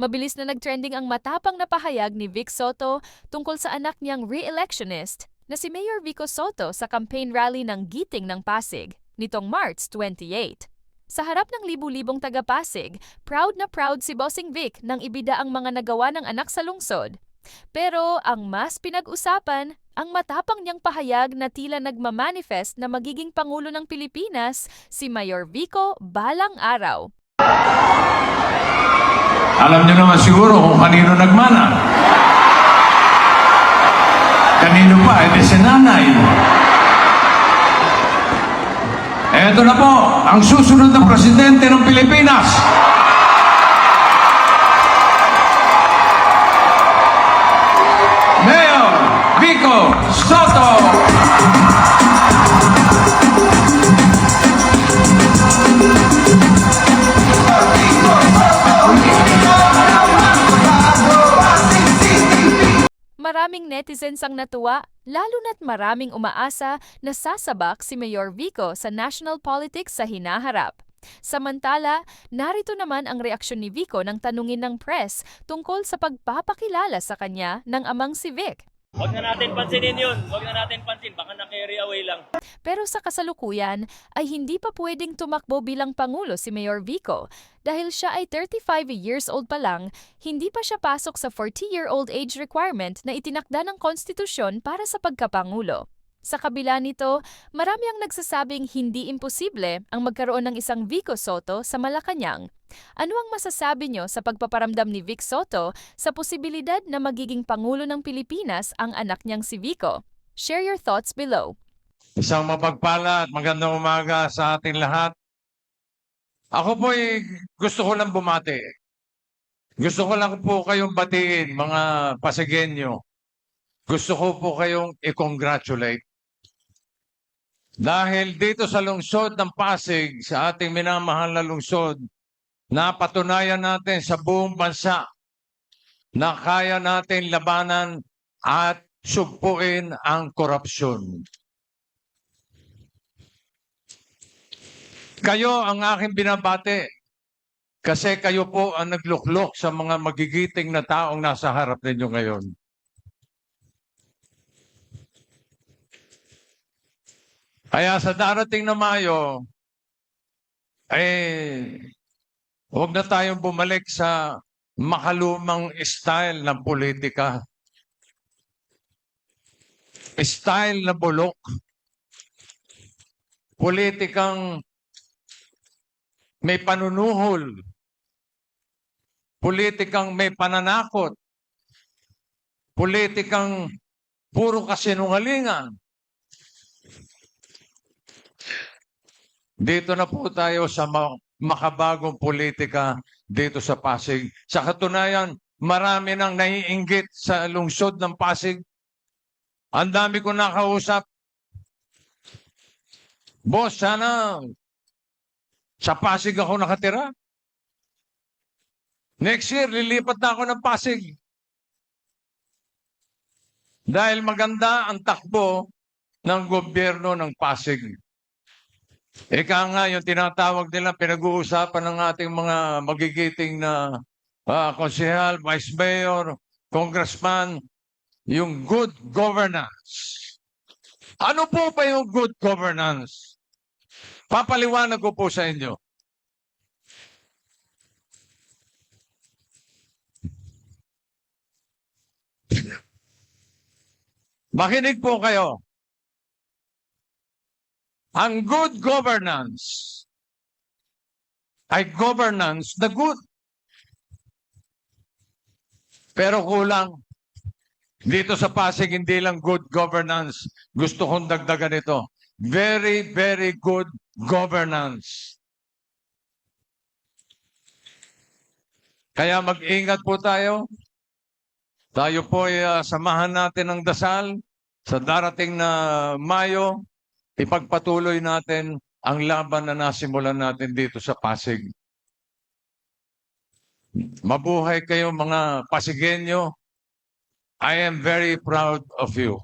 Mabilis na nagtrending ang matapang na pahayag ni Vic Soto tungkol sa anak niyang re-electionist na si Mayor Vico Soto sa campaign rally ng Giting ng Pasig nitong March 28. Sa harap ng libu-libong taga-Pasig, proud na proud si Bossing Vic nang ibida ang mga nagawa ng anak sa lungsod. Pero ang mas pinag-usapan, ang matapang niyang pahayag na tila nagmamanifest na magiging Pangulo ng Pilipinas si Mayor Vico balang araw. Alam niyo naman siguro kung kanino nagmana. Kanino pa? Eh, di si nanay. Eto na po, ang susunod na presidente ng Pilipinas. Mayor Vico Soto. Maraming netizens ang natuwa, lalo na't maraming umaasa na sasabak si Mayor Vico sa national politics sa hinaharap. Samantala, narito naman ang reaksyon ni Vico nang tanungin ng press tungkol sa pagpapakilala sa kanya ng amang si Vic. Huwag na natin pansinin yun. Huwag na natin pansin. Baka na-carry away lang. Pero sa kasalukuyan ay hindi pa pwedeng tumakbo bilang Pangulo si Mayor Vico dahil siya ay 35 years old pa lang, hindi pa siya pasok sa 40-year-old age requirement na itinakda ng konstitusyon para sa pagkapangulo. Sa kabila nito, marami ang nagsasabing hindi imposible ang magkaroon ng isang Vico Soto sa Malacanang. Ano ang masasabi nyo sa pagpaparamdam ni Vic Soto sa posibilidad na magiging Pangulo ng Pilipinas ang anak niyang si Vico? Share your thoughts below. Isang mapagpala at magandang umaga sa ating lahat. Ako po ay gusto ko lang bumati. Gusto ko lang po kayong batiin, mga Pasigenyo. Gusto ko po kayong i-congratulate. Dahil dito sa lungsod ng Pasig, sa ating minamahal na lungsod, napatunayan natin sa buong bansa na kaya natin labanan at sugpuin ang korupsyon. Kayo ang aking binabate kasi kayo po ang nagluklok sa mga magigiting na taong nasa harap ninyo ngayon. Kaya sa darating na Mayo, eh, huwag na tayong bumalik sa makalumang style ng politika. Style na bulok. Politikang may panunuhol. Politikang may pananakot. Politikang puro kasinungalingan. Dito na po tayo sa ma- makabagong politika dito sa Pasig. Sa katunayan, marami nang naiinggit sa lungsod ng Pasig. Ang dami ko nakausap. Boss, sana sa Pasig ako nakatira. Next year, lilipat na ako ng Pasig. Dahil maganda ang takbo ng gobyerno ng Pasig. Ika nga yung tinatawag nila, pinag-uusapan ng ating mga magigiting na ah, konsehal, vice mayor, congressman, yung good governance. Ano po ba yung good governance? Papaliwanag ko po sa inyo. Makinig po kayo. Ang good governance ay governance na good. Pero kulang. Dito sa Pasig, hindi lang good governance. Gusto kong dagdagan ito. Very, very good governance. Kaya mag-ingat po tayo. Tayo po ay ah, samahan natin ng dasal sa darating na Mayo. Ipagpatuloy natin ang laban na nasimulan natin dito sa Pasig. Mabuhay kayo mga Pasigenyo. I am very proud of you.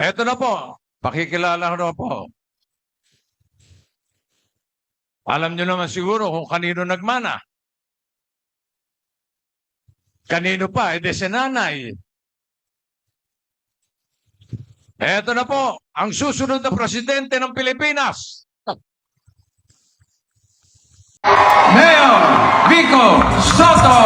Eto na po. Pakikilala ko na po. Alam nyo naman siguro kung kanino nagmana. Kanino pa? Eh, di si nanay. Eto na po, ang susunod na presidente ng Pilipinas. Mayor Vico Soto!